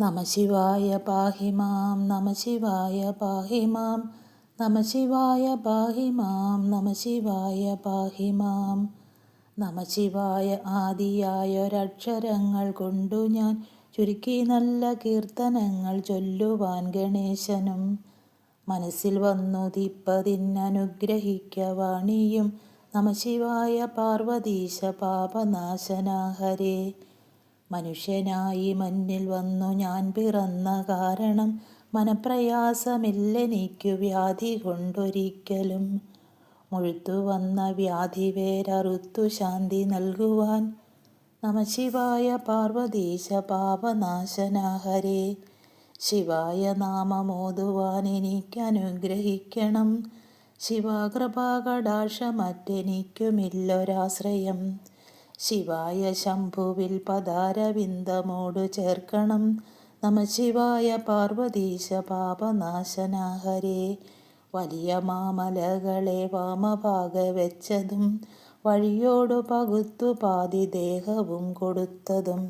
നമശിവായ പാഹി മാം നമശിവായ പാഹി മാം നമശിവായ പാഹി മാം നമശിവായ പാഹി മാം. ആദിയായ ഒരക്ഷരങ്ങൾ കൊണ്ടു ഞാൻ ചുരുക്കി നല്ല കീർത്തനങ്ങൾ ചൊല്ലുവാൻ ഗണേശനും. മനസ്സിൽ വന്നു ദീപ്പതിനനുഗ്രഹിക്ക വാണിയും നമശിവായ പാർവതീശ പാപനാശനാഹരേ. മനുഷ്യനായി മഞ്ഞിൽ വന്നു ഞാൻ പിറന്ന കാരണം മനപ്രയാസമില്ലെനിക്കു വ്യാധി കൊണ്ടൊരിക്കലും. മുഴുത്തു വന്ന വ്യാധി വേരറുത്തു ശാന്തി നൽകുവാൻ നമശിവായ പാർവതീശ പാപനാശനാഹരേ. ശിവായ നാമമോതുവാൻ എനിക്കനുഗ്രഹിക്കണം ശിവാകൃപാകടാക്ഷമറ്റെനിക്കുമില്ലൊരാശ്രയം. ശിവായ ശംഭുവിൽ പദാരവിന്ദമോട് ചേർക്കണം. നമ ശിവായ പാർവതീശ പാപനാശനാഹരേ. വലിയ മാമലകളെ വാമഭാഗ വെച്ചതും വഴിയോടു പകുത്തു പാതി ദേഹവും കൊടുത്തതും